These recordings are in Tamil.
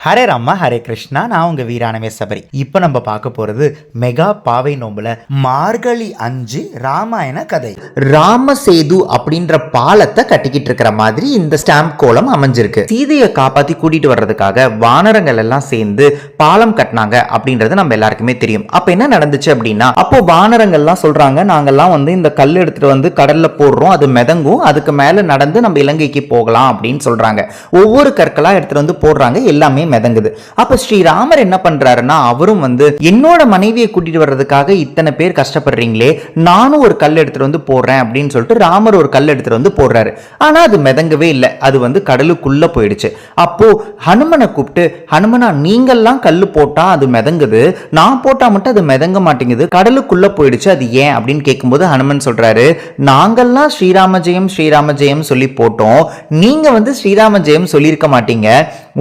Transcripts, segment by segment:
ஹரே ராமா ஹரே கிருஷ்ணா நான் உங்கள் வீரானவே சபரி இப்போ நம்ம பார்க்க போகிறது மெகா பாவை நோம்பில் மார்கழி அஞ்சு ராமாயண கதை. ராமசேது அப்படின்ற பாலத்தை கட்டிக்கிட்டு இருக்கிற மாதிரி இந்த ஸ்டாம்ப் கோலம் அமைஞ்சிருக்கு. சீதையை காப்பாற்றி கூட்டிட்டு வர்றதுக்காக வானரங்கள் எல்லாம் சேர்ந்து பாலம் கட்டினாங்க அப்படின்றது நம்ம எல்லாருக்குமே தெரியும். அப்போ என்ன நடந்துச்சு அப்படின்னா அப்போ வானரங்கள்லாம் சொல்கிறாங்க நாங்கெல்லாம் வந்து இந்த கல் எடுத்துகிட்டு வந்து கடலில் போடுறோம் அது மிதங்கும் அதுக்கு மேலே நடந்து நம்ம இலங்கைக்கு போகலாம் அப்படின்னு சொல்கிறாங்க ஒவ்வொரு கற்களாக எடுத்துகிட்டு வந்து போடுறாங்க எல்லாமே மிதங்குது. அப்ப ஸ்ரீராமர் என்ன பண்றாருன்னா அவரும் வந்து என்னோட மனைவியை கூட்டிட்டு வர்றதுக்காக இத்தனை பேர் கஷ்டப்படுறீங்களே நானும் ஒரு கல் எடுத்துட்டு வந்து போடுறேன் அப்படின்னு சொல்லிட்டு ராமர் ஒரு கல் எடுத்துட்டு வந்து போடுறாரு. ஆனா அது மிதங்கவே இல்லை. அது வந்து கடலுக்குள்ள போயிடுச்சு. அப்போ ஹனுமனை கூப்பிட்டு ஹனுமனா நீங்கள்லாம் கல் போட்டா அது மிதங்குது. நான் போட்டா மட்டும் அது மிதங்க மாட்டேங்குது. கடலுக்குள்ள போயிடுச்சு அது ஏன்? அப்படின்னு கேட்கும்போது ஹனுமன் சொல்றாரு நாங்கெல்லாம் ஸ்ரீராம ஜெயம் ஸ்ரீராம ஜெயம் சொல்லி போட்டோம். நீங்க வந்து ஸ்ரீராம ஜெயம் சொல்லியிருக்க மாட்டீங்க.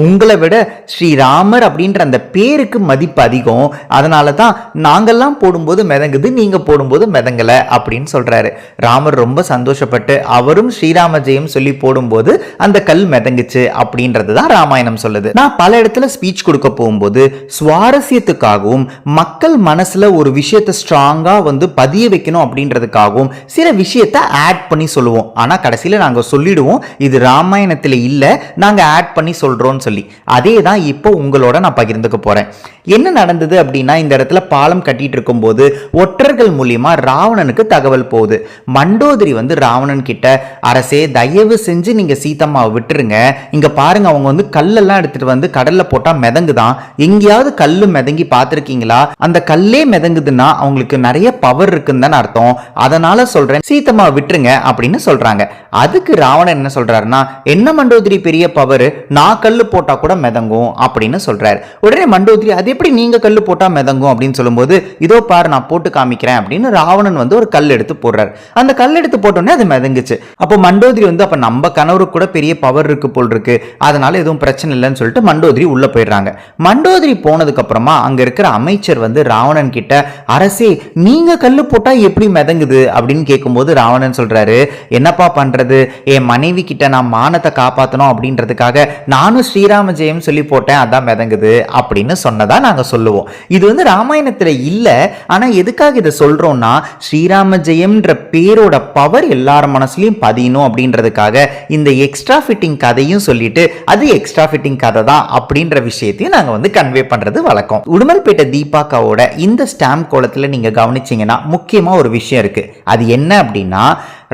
உங்களை விட ஸ்ரீராமர் அப்படின்ற அந்த பேருக்கு மதிப்பு அதிகம். அதனால தான் நாங்கெல்லாம் போடும்போது மிதங்குது நீங்க போடும்போது மிதங்கலை அப்படின்னு சொல்றாரு. ராமர் ரொம்ப சந்தோஷப்பட்டு அவரும் ஸ்ரீராம ஜெயம் சொல்லி போடும்போது அந்த கல் மிதங்குச்சு அப்படின்றது தான் ராமாயணம் சொல்லுது. நான் பல இடத்துல ஸ்பீச் கொடுக்க போகும்போது சுவாரஸ்யத்துக்காகவும் மக்கள் மனசுல ஒரு விஷயத்தை ஸ்ட்ராங்காக வந்து பதிய வைக்கணும் அப்படின்றதுக்காகவும் சில விஷயத்தை ஆட் பண்ணி சொல்லுவோம். ஆனால் கடைசியில நாங்கள் சொல்லிடுவோம் இது ராமாயணத்தில் இல்லை நாங்கள் ஆட் பண்ணி சொல்கிறோம் சொல்றோம்னு சொல்லி. அதே தான் இப்போ உங்களோட நான் பகிர்ந்துக்க போகிறேன் என்ன நடந்தது அப்படின்னா இந்த இடத்துல பாலம் கட்டிட்டு இருக்கும்போது ஒற்றர்கள் மூலியமா ராவணனுக்கு தகவல் போகுது. மண்டோதரி வந்து ராவணன் கிட்ட அரசே தயவு செஞ்சு நீங்க சீத்தம்மாவை விட்டுருங்க. இங்க பாருங்க அவங்க வந்து கல்லெல்லாம் எடுத்துட்டு வந்து கடல்ல போட்டா மிதங்குதான். எங்கேயாவது கல்லு மிதங்கி பார்த்துருக்கீங்களா? அந்த கல்லே மிதங்குதுன்னா அவங்களுக்கு நிறைய பவர் இருக்குன்னு தான் அர்த்தம். அதனால சொல்றேன் சீதம்மா விட்டுருங்க அப்படின்னு சொல்றாங்க. அதுக்கு ராவணன் என்ன சொல்றாருன்னா என்ன மண்டோதரி பெரிய பவர் நான் கல்லு போட்டால் கூட மிதங்கும் அப்படின்னு சொல்கிறார் உடனே மண்டோதரி அது எப்படி நீங்கள் கல் போட்டால் மிதங்கும்? அப்படின்னு சொல்லும்போது இதோ பாரு நான் போட்டு காமிக்கிறேன் அப்படின்னு ராவணன் வந்து ஒரு கல் எடுத்து போடுறார். அந்த கல் எடுத்து போட்டோன்னே அது மிதங்குச்சு. அப்போ மண்டோதிரி வந்து அப்போ நம்ம கணவருக்கு கூட பெரிய பவர் இருக்கு போல் இருக்கு அதனால எதுவும் பிரச்சனை இல்லைன்னு சொல்லிட்டு மண்டோதிரி உள்ள போயிடுறாங்க. மண்டோதிரி போனதுக்கு அப்புறமா அங்க இருக்கிற அமைச்சர் வந்து ராவணன் கிட்ட அரசே நீங்க கல்லு போட்டா எப்படி மிதங்குது? அப்படின்னு கேட்கும்போது ராவணன் சொல்றாரு என்னப்பா பண்றது? என் மனைவி கிட்ட நான் மானத்தை காப்பாற்றணும் அப்படின்றதுக்காக நானும் ஸ்ரீராம ஜெயம் சொல்லி போட்டேன் அதான் மிதங்குது அப்படின்னு சொன்னதா நாங்க சொல்லுவோம். இது வந்து ராமாயணத்துல இல்ல ஆனா எதுக்காக இதை சொல்றோம்னா ஸ்ரீராம ஜெயம்ன்ற பேரோட பவர் எல்லார் மனசுலயும் பதியணும் அப்படின்றதுக்காக இந்த எக்ஸ்ட்ரா ஃபிட்டிங் கதையும் சொல்லிட்டு அது எக்ஸ்ட்ரா ஃபிட்டிங் கதை தான் அப்படின்ற விஷயத்தையும் நாங்க வந்து கன்வே பண்றது வழக்கம். உடுமல்பேட்டை தீபாக்காவோட இந்த ஸ்டாம்ப் கோலத்துல நீங்க கவனிச்சீங்கன்னா முக்கியமா ஒரு விஷயம் இருக்கு. அது என்ன அப்படின்னா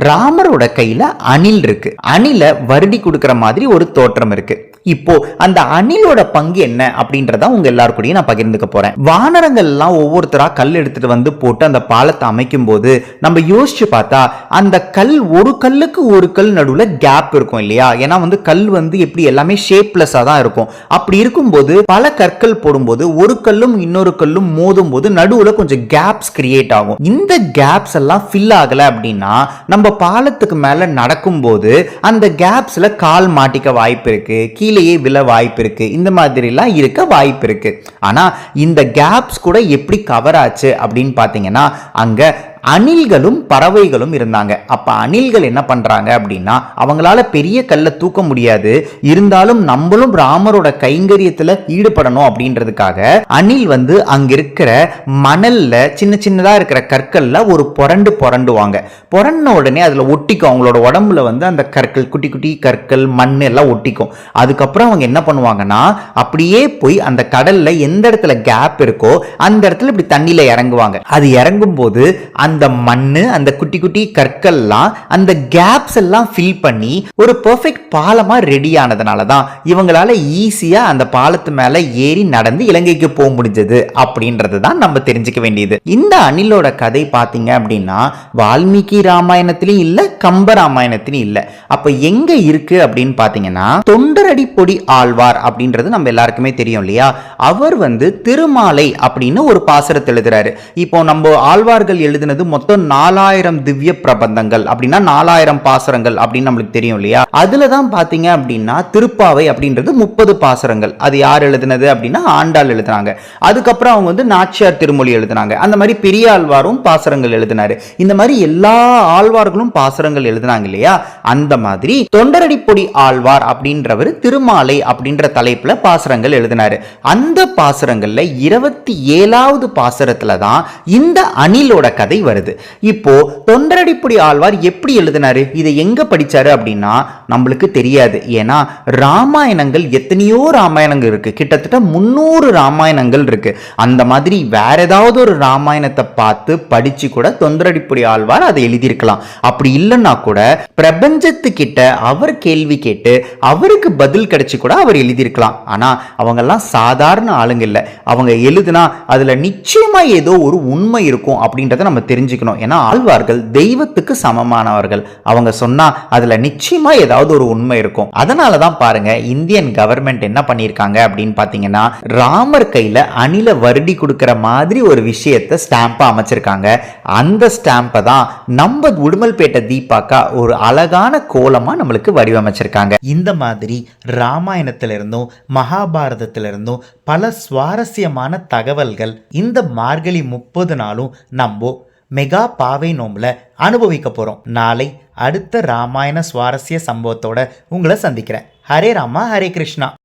ராமரோட கையில அணில் இருக்கு. அணில வருடி கொடுக்கிற மாதிரி ஒரு தோற்றம் இருக்கு. இப்போ அந்த அணிலோட பங்கு என்ன அப்படின்றத உங்க எல்லாருக்கூடையும் நான் பகிர்ந்துக்க போறேன். வானரங்கள் எல்லாம் ஒவ்வொருத்தரா கல் எடுத்துட்டு வந்து போட்டு அந்த பாலத்தை அமைக்கும் போது நம்ம யோசிச்சு பார்த்தா அந்த கல் ஒரு கல்லுக்கு ஒரு கல் நடுவில் கேப் இருக்கும் இல்லையா? ஏன்னா வந்து கல் வந்து எப்படி எல்லாமே ஷேப்லெஸ்ஸாக தான் இருக்கும். அப்படி இருக்கும்போது பல கற்கள் போடும்போது ஒரு கல்லும் இன்னொரு கல்லும் மோதும் போது நடுவில் கொஞ்சம் கேப்ஸ் கிரியேட் ஆகும். இந்த கேப்ஸ் எல்லாம் ஃபில் ஆகல அப்படின்னா நம்ம பாலத்துக்கு மேலே நடக்கும்போது அந்த கேப்ஸில் கால் மாட்டிக்க வாய்ப்பு இருக்கு. கீழேயே விழ வாய்ப்பு இருக்குது இந்த மாதிரிலாம் இருக்க வாய்ப்பு இருக்கு ஆனா இந்த கேப்ஸ் கூட எப்படி கவர் ஆச்சு அப்படின்னு பார்த்தீங்கன்னா அங்க அணில்களும் பறவைகளும் இருந்தாங்க. அப்ப அணில்கள் என்ன பண்றாங்க அப்படின்னா அவங்களால பெரிய கல்லை தூக்க முடியாது. இருந்தாலும் நம்மளும் ராமரோட கைங்கரியத்துல ஈடுபடணும் அப்படின்றதுக்காக அணில் வந்து அங்க இருக்கிற மணல்ல சின்ன சின்னதா இருக்கிற கற்கள்ல ஒரு புரண்டு புரண்டுவாங்க. புரண்ட உடனே அதுல ஒட்டிக்கும். அவங்களோட உடம்புல வந்து அந்த கற்கள் குட்டி குட்டி கற்கள் மண் எல்லாம் ஒட்டிக்கும். அதுக்கப்புறம் அவங்க என்ன பண்ணுவாங்கன்னா அப்படியே போய் அந்த கடல்ல எந்த இடத்துல கேப் இருக்கோ அந்த இடத்துல இப்படி தண்ணியில இறங்குவாங்க. அது இறங்கும் போது அந்த அந்த மண்ணு அந்த குட்டி குட்டி கற்கள்லாம் அந்த கேப்ஸ் எல்லாம் ஃபில் பண்ணி ஒரு பெர்ஃபெக்ட் பாலமா ரெடி ஆனதுனால தான் இவங்களால ஈஸியா அந்த பாலத்து மேல ஏறி நடந்து இலங்கைக்கு போக முடிஞ்சது அப்படின்றது தான் நம்ம தெரிஞ்சுக்க வேண்டியது. இந்த அணிலோட கதை பார்த்தீங்க அப்படின்னா வால்மீகி ராமாயணத்திலையும் இல்ல கம்ப ராமாயணத்திலையும் இல்ல. அப்ப எங்க இருக்கு அப்படின்னு பாத்தீங்கன்னா தொண்டரடி பொடி ஆழ்வார் அப்படின்றது நம்ம எல்லாருக்குமே தெரியும் இல்லையா? அவர் வந்து திருமாலை அப்படின்னு ஒரு பாசுரத்தை எழுதுறாரு. இப்போ நம்ம ஆழ்வார்கள் எழுதினது மொத்தம் நாலாயிரம் திவ்ய பிரபந்தங்கள். அப்படின்னா நாலாயிரம் பாசுரங்கள் அப்படின்னு நம்மளுக்கு தெரியும் இல்லையா? அதுல தான் பாத்தீங்க அப்படின்னா திருப்பாவை அப்படின்றது முப்பது பாசுரங்கள். அது யார் எழுதினது அப்படின்னா ஆண்டாள் எழுதினாங்க. அதுக்கப்புறம் அவங்க வந்து நாச்சியார் திருமொழி எழுதினாங்க. அந்த மாதிரி பெரிய ஆழ்வாரும் பாசுரங்கள் எழுதினாரு. இந்த மாதிரி எல்லா ஆழ்வார்களும் பாசுரங்கள் எழுதினாங்க இல்லையா? அந்த மாதிரி தொண்டரடிப்பொடி ஆழ்வார் அப்படின்றவர் திருமாலை அப்படின்ற தலைப்புல பாசுரங்கள் எழுதினாரு. அந்த பாசுரங்கள்ல இருபத்தி ஏழாவது பாசுரத்துல தான் இந்த அணிலோட கதை வருது. இப்போ தொண்டரடிப்புடி ஆழ்வார் எப்படி எழுதினாரு? இதை எங்க படிச்சாரு அப்படின்னா நம்மளுக்கு தெரியாது. ஏன்னா ராமாயணங்கள் எத்தனையோ ராமாயணங்கள் இருக்கு. கிட்டத்தட்ட முன்னூறு ராமாயணங்கள் இருக்கு. அந்த மாதிரி வேற ஏதாவது ஒரு ராமாயணத்தை பார்த்து படிச்சு கூட தொந்தரடிப்புடி ஆழ்வார் அதை எழுதியிருக்கலாம். அப்படி இல்லைன்னா கூட பிரபஞ்சத்துக்கிட்ட அவர் கேள்வி கேட்டு அவருக்கு பதில் கிடைச்சு கூட அவர் எழுதியிருக்கலாம். ஆனா அவங்கெல்லாம் சாதாரண ஆளுங்க இல்லை. அவங்க எழுதுனா அதுல நிச்சயமா ஏதோ ஒரு உண்மை இருக்கும் அப்படின்றத நம்ம தெரிஞ்சுக்கணும். ஏன்னா ஆழ்வார்கள் தெய்வத்துக்கு சமமானவர்கள். அவங்க சொன்னா அதுல நிச்சயமா ஏதாவது ஒரு உண்மை இருக்கும். அதனால தான் பாருங்க இந்தியன் கவர்மெண்ட் என்ன பண்ணியிருக்காங்க அப்படின்னு பார்த்தீங்கன்னா ராமர் கையில அணில வருடி கொடுக்குற மாதிரி ஒரு விஷயத்தை ஸ்டாம்பா அமைச்சிருக்காங்க. அந்த ஸ்டாம்பை தான் நம்ம உடுமல்பேட்டை தீபாக்கா ஒரு அழகான கோலமா நம்மளுக்கு வடிவமைச்சிருக்காங்க. இந்த மாதிரி ராமாயணத்திலிருந்தும் மகாபாரதத்திலிருந்தும் பல சுவாரஸ்யமான தகவல்கள் இந்த மார்கழி முப்பது நாளும் நம்ம மெகா பாவை நோம்பில் அனுபவிக்க போகிறோம் நாளை அடுத்த ராமாயண சுவாரஸ்ய சம்பவத்தோட உங்களை சந்திக்கிறேன். ஹரே ராமா ஹரே கிருஷ்ணா.